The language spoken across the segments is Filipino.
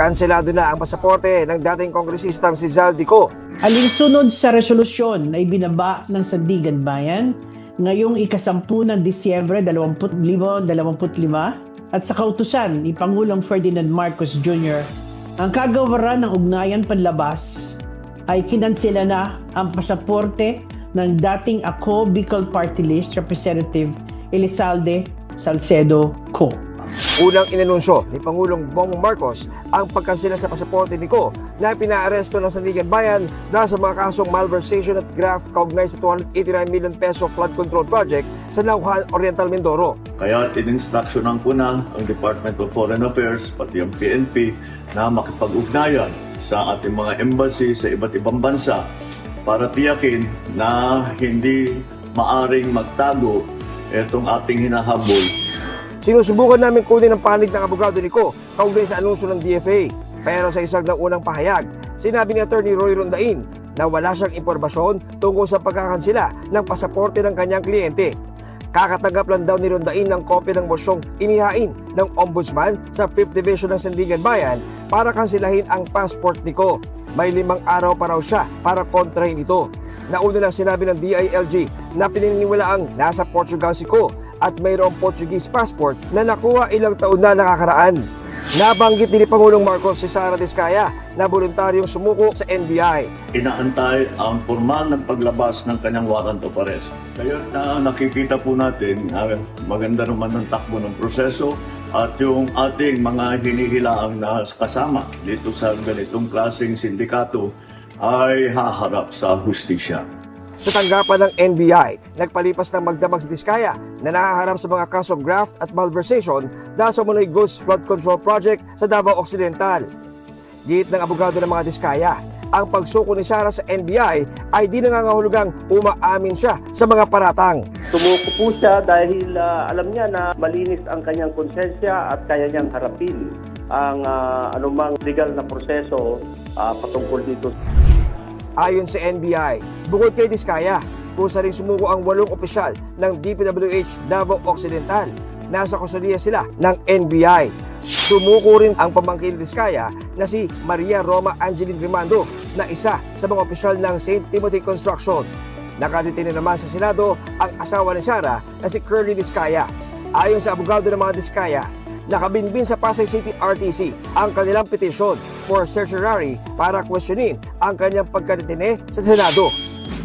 Kanselado na ang pasaporte ng dating kongresistang si Zaldico. Alinsunod sa resolusyon na ibinaba ng Sandigan Bayan ngayong ikasampu ng Disyembre 2025 at sa kautusan ni Pangulong Ferdinand Marcos Jr., ang kagawaran ng ugnayan panlabas ay kinansela na ang pasaporte ng dating ako Bicol Party List Representative Elizalde Salcedo Co. Unang inanunsyo ni Pangulong Bongbong Marcos ang pagkansela sa pasaporte ni Ko na pinaaresto ng Sandigan Bayan dahil sa mga kasong malversation at graft kaugnay sa 289 million peso flood control project sa Nauhan Oriental Mindoro. Kaya tininstructionan ko na ang Department of Foreign Affairs, pati ang PNP, na makipag-ugnayan sa ating mga embassy sa iba't ibang bansa para tiyakin na hindi maaring magtago itong ating hinahabol Sinusubukan namin kunin ang panig ng abogado ni Ko kaugnay sa anunsyo ng DFA. Pero sa isang ng unang pahayag, sinabi ni Attorney Roy Rondain na wala siyang impormasyon tungkol sa pagkakansila ng pasaporte ng kanyang kliyente. Kakatanggap lang daw ni Rondain ng kopya ng mosyong inihain ng Ombudsman sa 5th Division ng Sandigan Bayan para kansilahin ang passport ni Ko. May limang araw pa raw siya para kontrahin ito. Nauna lang sinabi ng DILG na pininiwalaang nasa Portugal si Ko at mayroong Portuguese passport na nakuha ilang taon na nakakaraan. Nabanggit ni Pangulong Marcos si Sara Diskaya na voluntaryong sumuko sa NBI. inaantay ang formal ng paglabas ng kanyang warrant of arrest. Kaya na nakikita po natin na maganda naman ang takbo ng proseso at yung ating mga hinihilaang na kasama dito sa ganitong klaseng sindikato ay haharap sa hustisya. Sa tanggapan ng NBI, nagpalipas ng magdamag sa Diskaya na nakaharap sa mga kasong graft at malversation dahil sa Munoy Ghost Flood Control Project sa Davao Occidental. Git ng abogado ng mga Diskaya, ang pagsuko ni Sara sa NBI ay di nangangahulugang umaamin siya sa mga paratang. Sumuko po siya dahil ah, alam niya na malinis ang kanyang konsensya at kaya niyang harapin ang ah, anumang legal na proseso ah, patungkol dito. Ayon sa NBI, bukod kay Diskaya, kusa rin sumuko ang walong opisyal ng DPWH Davao Occidental. Nasa kusudiya sila ng NBI. Sumuko rin ang pamangkin ni Diskaya na si Maria Roma Angeline Rimando na isa sa mga opisyal ng St. Timothy Construction. Nakadetine naman sa Senado ang asawa ni Sara na si Curly Diskaya. Ayon sa abogado ng mga Diskaya, nakabinbin sa Pasay City RTC ang kanilang petisyon for certiorari para questionin ang kanyang pagkadetine sa Senado.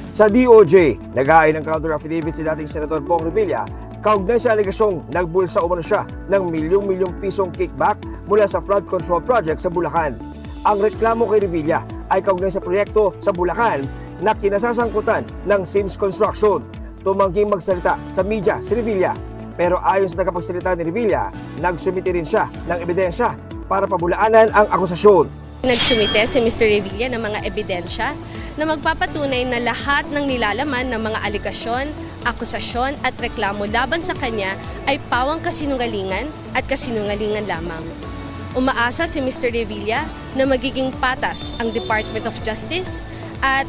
Sa DOJ, nag-aay ng counter affidavit si dating Senator Bong Revilla kaugnay sa alegasyong nagbulsa umano siya ng milyong-milyong pisong kickback mula sa flood control project sa Bulacan. Ang reklamo kay Revilla ay kaugnay sa proyekto sa Bulacan na kinasasangkutan ng Sims Construction. Tumangging magsalita sa media si Revilla pero ayon sa nakapagsalita ni Revilla, nagsumiti rin siya ng ebidensya para pabulaanan ang akusasyon. Nagsumite si Mr. Revilla ng mga ebidensya na magpapatunay na lahat ng nilalaman ng mga aligasyon, akusasyon at reklamo laban sa kanya ay pawang kasinungalingan at kasinungalingan lamang. Umaasa si Mr. Revilla na magiging patas ang Department of Justice at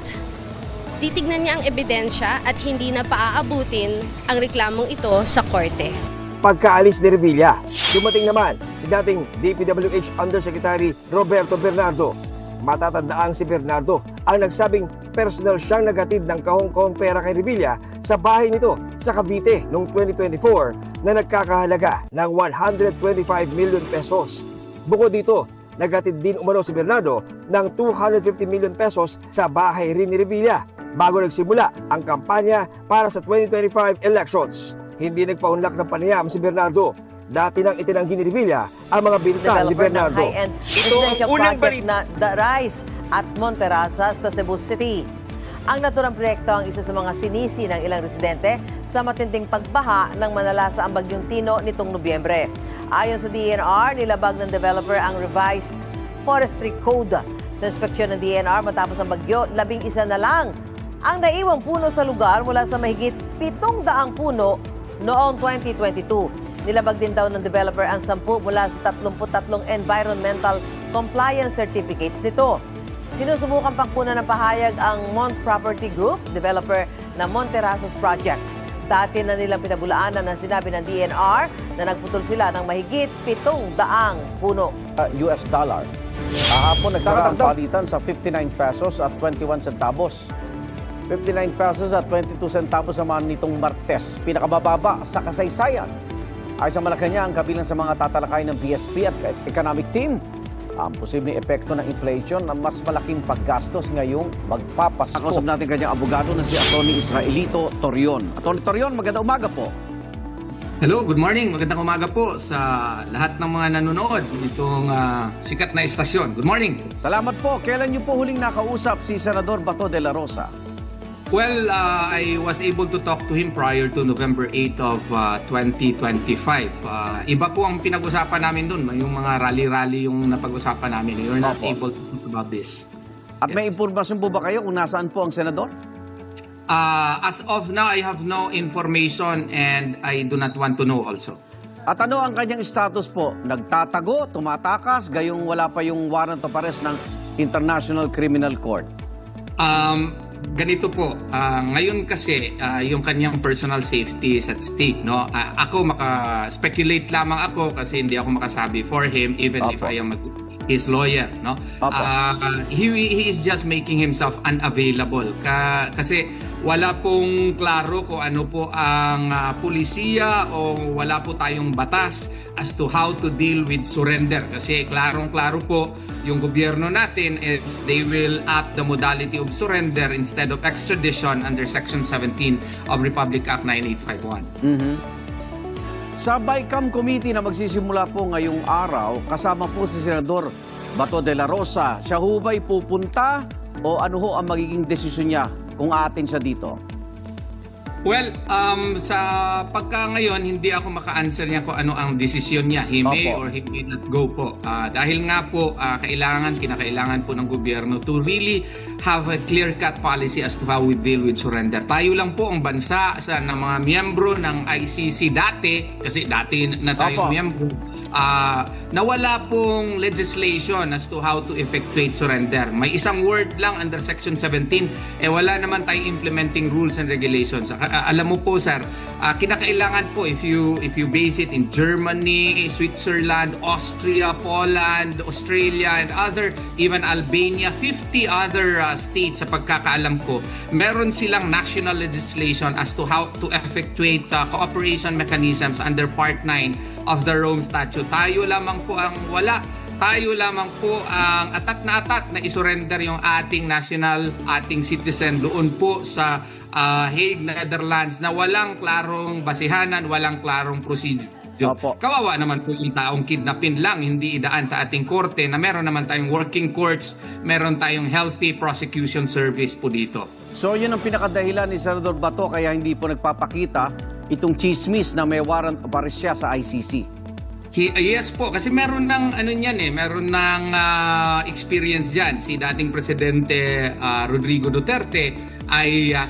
titignan niya ang ebidensya at hindi na paaabutin ang reklamong ito sa korte. Pagkaalis ni Revilla, dumating naman si dating DPWH Undersecretary Roberto Bernardo. Matatandaang si Bernardo ang nagsabing personal siyang nagatid ng kahong-kahong pera kay Revilla sa bahay nito sa Cavite noong 2024 na nagkakahalaga ng 125 million pesos. Bukod dito, nagatid din umano si Bernardo ng 250 million pesos sa bahay rin ni Revilla bago nagsimula ang kampanya para sa 2025 elections. Hindi nagpaunlak ng panayam si Bernardo. Dati nang itinanggi ni Revilla ang mga bintan ni Bernardo. Ito ang unang project na The Rise at Monterasa sa Cebu City. Ang naturang proyekto ang isa sa mga sinisi ng ilang residente sa matinding pagbaha ng manalasa ang bagyong Tino nitong Nobyembre. Ayon sa DNR, nilabag ng developer ang revised forestry code. Sa inspeksyon ng DNR matapos ang bagyo, labing isa na lang ang naiwang puno sa lugar mula sa mahigit 700 puno noong 2022. Nilabag din daw ng developer ang 10 mula sa 33 environmental compliance certificates nito. Sinusubukan pang puna ng pahayag ang Mont Property Group, developer ng Monterasas Project. Dati na nilang pinabulaanan ng sinabi ng DNR na nagputol sila ng mahigit 700 puno. uh, US dollar Kahapon nagsara ang palitan sa 59 pesos at 21 centavos. 59 pesos at 22 centavos naman nitong Martes, pinakamababa sa kasaysayan. Ay sa Malacanang, kabilang sa mga tatalakay ng BSP at Economic Team, ang posibleng epekto ng inflation na mas malaking paggastos ngayong magpapasko. Kausap natin kanyang abogado na si Atty. Israelito Torion. Atty. Torion, maganda umaga po. Hello, good morning. Magandang umaga po sa lahat ng mga nanonood nitong ah, sikat na estasyon. Good morning. Salamat po. Kailan niyo po huling nakausap si Senador Bato de la Rosa? Well, ah, I was able to talk to him prior to November 8 of ah, 2025. Ah, iba po ang pinag-usapan namin doon. Yung mga rally-rally yung napag-usapan namin. You're not Opo. able to talk about this. At may Yes. impormasyon po ba kayo kung nasaan po ang senador? Ah, as of now, I have no information and I do not want to know also. At ano ang kanyang status po? Nagtatago, tumatakas, gayong wala pa yung warrant of arrest ng International Criminal Court. Um, ganito po, ah, ngayon kasi ah, yung kanyang personal safety is at stake, no? Ah, ako maka-speculate lamang ako kasi hindi ako makasabi for him even if Opo. I am his lawyer, no? Opo. Ah, he, he is just making himself unavailable ka, kasi wala pong klaro kung ano po ang ah, pulisiya o wala po tayong batas as to how to deal with surrender kasi klarong-klaro po yung gobyerno natin is they will act the modality of surrender instead of extradition under section 17 of Republic Act 9851. Mhm. Sa BICAM Committee na magsisimula po ngayong araw, kasama po si Senador Bato de la Rosa. Siya ho ba'y pupunta o ano ho ang magiging desisyon niya kung atin siya dito? Well, um, sa pagka ngayon, hindi ako maka-answer niya kung ano ang desisyon niya. He may or he may not go po. Ah, dahil nga po, ah, kailangan, kinakailangan po ng gobyerno to really have a clear-cut policy as to how we deal with surrender. Tayo lang po ang bansa sa ng mga miyembro ng ICC dati, kasi dati na tayo Opo. miyembro, ah, nawala pong legislation as to how to effectuate surrender. May isang word lang under Section 17, eh wala naman tayong implementing rules and regulations. Ah, ah, alam mo po sir, ah, kinakailangan po if you if you base it in Germany, Switzerland, Austria, Poland, Australia, and other, even Albania, 50 other ah, states sa pagkakaalam ko, meron silang national legislation as to how to effectuate ah, cooperation mechanisms under Part 9 of the Rome Statute. Tayo lamang po ang wala tayo lamang po ang atat na atat na isurrender yung ating national, ating citizen doon po sa ah, Hague, Netherlands na walang klarong basihanan, walang klarong procedure. Opo. Kawawa naman po yung taong kidnapin lang, hindi idaan sa ating korte na meron naman tayong working courts, meron tayong healthy prosecution service po dito. So yun ang pinakadahilan ni Senador Bato kaya hindi po nagpapakita itong chismis na may warrant of arrest siya sa ICC. He- uh, yes po, kasi meron ng ano niyan eh, meron ng ah, experience diyan si dating presidente ah, Rodrigo Duterte ay uh,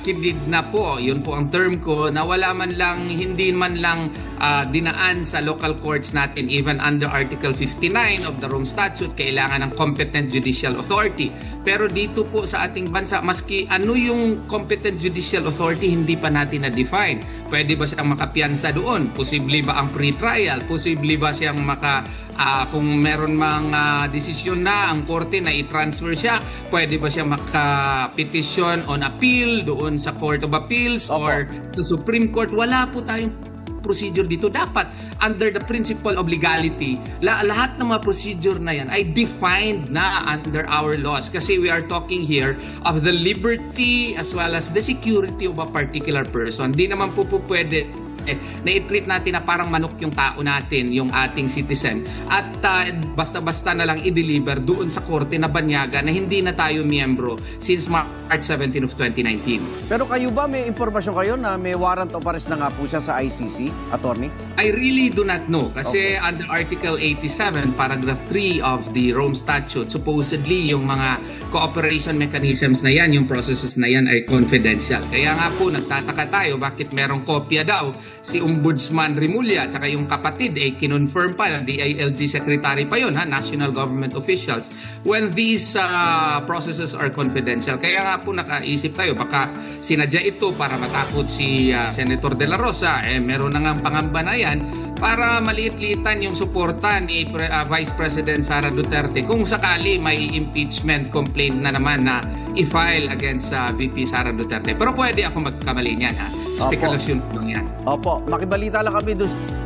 na po, yun po ang term ko, na wala man lang, hindi man lang ah, dinaan sa local courts natin, even under Article 59 of the Rome Statute, kailangan ng competent judicial authority. Pero dito po sa ating bansa, maski ano yung competent judicial authority, hindi pa natin na-define. Pwede ba siyang makapiyansa doon? Posible ba ang pre-trial? Posible ba siyang maka, ah, kung meron mang ah, desisyon na ang korte na i-transfer siya, pwede ba siya maka-petition on appeal doon sa Court of Appeals Opo. or sa Supreme Court? Wala po tayong procedure dito. Dapat, under the principle of legality, la- lahat ng mga procedure na yan ay defined na under our laws. Kasi we are talking here of the liberty as well as the security of a particular person. Di naman po po pwede eh, na i-treat natin na parang manok yung tao natin, yung ating citizen. At ah, basta-basta na lang i-deliver doon sa korte na banyaga na hindi na tayo miyembro since March 17 of 2019. Pero kayo ba may impormasyon kayo na may warrant of arrest na nga po siya sa ICC, attorney? I really do not know kasi under Article 87, Paragraph 3 of the Rome Statute, supposedly yung mga cooperation mechanisms na yan, yung processes na yan ay confidential. Kaya nga po, nagtataka tayo bakit merong kopya daw si Ombudsman Rimulya at yung kapatid ay kinonfirm pa ng DILG Secretary pa yun, ha, National Government Officials, when these uh, processes are confidential. Kaya nga po nakaisip tayo, baka sinadya ito para matakot si uh, Senator De La Rosa, eh meron na nga pangamba na yan para maliit-liitan yung suporta ni Pre- ah, Vice President Sara Duterte kung sakali may impeachment complaint na naman na i-file against sa VP Sara Duterte. Pero pwede ako magkamali niyan ha. Opo. Spekulasyon po lang yan. Opo, makibalita lang kami doon